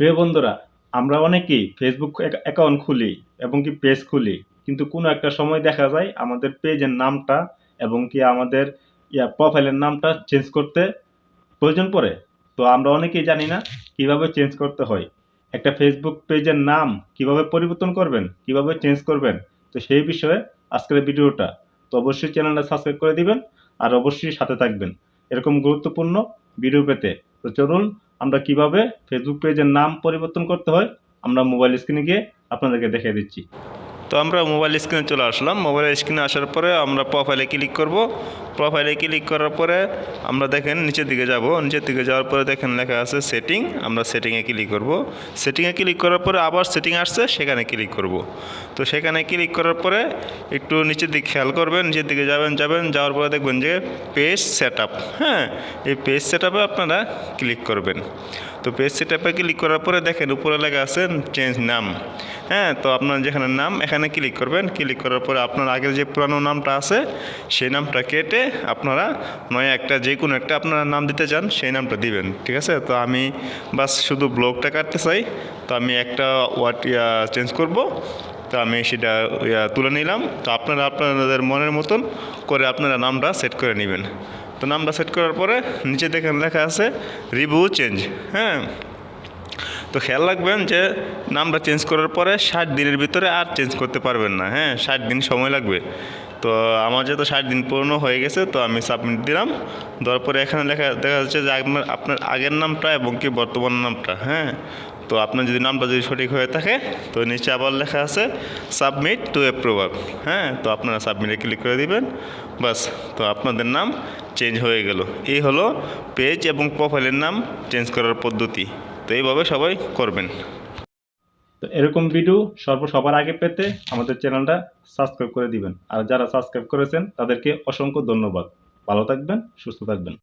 প্রিয় বন্ধুরা, আমরা অনেকেই ফেসবুক অ্যাকাউন্ট খুলি এবং কি পেজ খুলি, কিন্তু কোনো একটা সময় দেখা যায় আমাদের পেজের নামটা এবং কি আমাদের, ইয়া প্রোফাইলের নামটা চেঞ্জ করতে প্রয়োজন পড়ে। তো আমরা অনেকেই জানি না কীভাবে চেঞ্জ করতে হয়। একটা ফেসবুক পেজের নাম কীভাবে পরিবর্তন করবেন, কীভাবে চেঞ্জ করবেন, তো সেই বিষয়ে আজকের ভিডিওটা। তো অবশ্যই চ্যানেলটা সাবস্ক্রাইব করে দিবেন আর অবশ্যই সাথে থাকবেন। এরকম গুরুত্বপূর্ণ ভিডিও পেতে। তো চলুন আমরা কীভাবে ফেসবুক পেজের নাম পরিবর্তন করতে হয়, আমরা মোবাইল স্ক্রিনে গিয়ে আপনাদেরকে দেখিয়ে দিচ্ছি। তো আমরা মোবাইল স্ক্রিনে চলে আসলাম। মোবাইল স্ক্রিনে আসার পরে আমরা প্রোফাইলে ক্লিক করব। প্রোফাইলে ক্লিক করার পরে আমরা দেখেন নিচের দিকে যাব। নিচের দিকে যাওয়ার পরে দেখেন লেখা আছে সেটিং আমরা সেটিংয়ে ক্লিক করব। সেটিংয়ে ক্লিক করার পরে আবার সেটিং আসছে, সেখানে ক্লিক করব। তো সেখানে ক্লিক করার পরে একটু নিচের দিকে খেয়াল করবেন, নিচের দিকে যাবেন যাবেন, যাওয়ার পরে দেখবেন যে পেজ সেট হ্যাঁ? এই পেজ সেট আপনারা ক্লিক করবেন। তো পেজ সেট ক্লিক করার পরে দেখেন উপরে লেখা আছে চেঞ্জ নাম হ্যাঁ তো আপনার যেখানে নাম, এখানে ক্লিক করবেন। ক্লিক করার পরে আপনার আগের যে পুরানো নামটা আছে, সেই নামটা কেটে আপনারা নয় একটা, যে কোনো একটা আপনারা নাম দিতে চান, সেই নামটা দিবেন, ঠিক আছে? তো আমি বাস শুধু ব্লগটা কাটতে চাই। তো আমি একটা ওয়ার্ড চেঞ্জ করব। তো আমি সেটা তুলে নিলাম। তো আপনারা আপনাদের মনের মতন করে আপনারা নামটা সেট করে নেবেন। তো নামটা সেট করার পরে নিচে দেখেন লেখা আছে রিভিউ চেঞ্জ হ্যাঁ? তো খেয়াল রাখবেন যে নামটা চেঞ্জ করার পরে ষাট দিনের ভিতরে আর চেঞ্জ করতে পারবেন না হ্যাঁ? ষাট দিন সময় লাগবে। তো আমার যেহেতু ষাট দিন পূর্ণ হয়ে গেছে, তো আমি সাবমিট দিলাম। দেওয়ার পরে এখানে লেখা, দেখা যাচ্ছে যে আপনার আপনার আগের নামটা এবং কি বর্তমান নামটা হ্যাঁ? তো আপনার যদি নামটা যদি সঠিক হয়ে থাকে, তো নিচে আবার লেখা আছে সাবমিট টু অ্যাপ্রুভাল হ্যাঁ? তো আপনারা সাবমিটে ক্লিক করে দিবেন বাস তো আপনাদের নাম চেঞ্জ হয়ে গেল। এই হলো পেজ এবং প্রোফাইলের নাম চেঞ্জ করার পদ্ধতি। তো এইভাবে সবাই করবেন। তো এরকম ভিডিও সর্ব সবার আগে পেতে আমাদের চ্যানেলটা সাবস্ক্রাইব করে দিবেন। আর যারা সাবস্ক্রাইব করেছেন, তাদেরকে অসংখ্য ধন্যবাদ। ভালো থাকবেন, সুস্থ থাকবেন।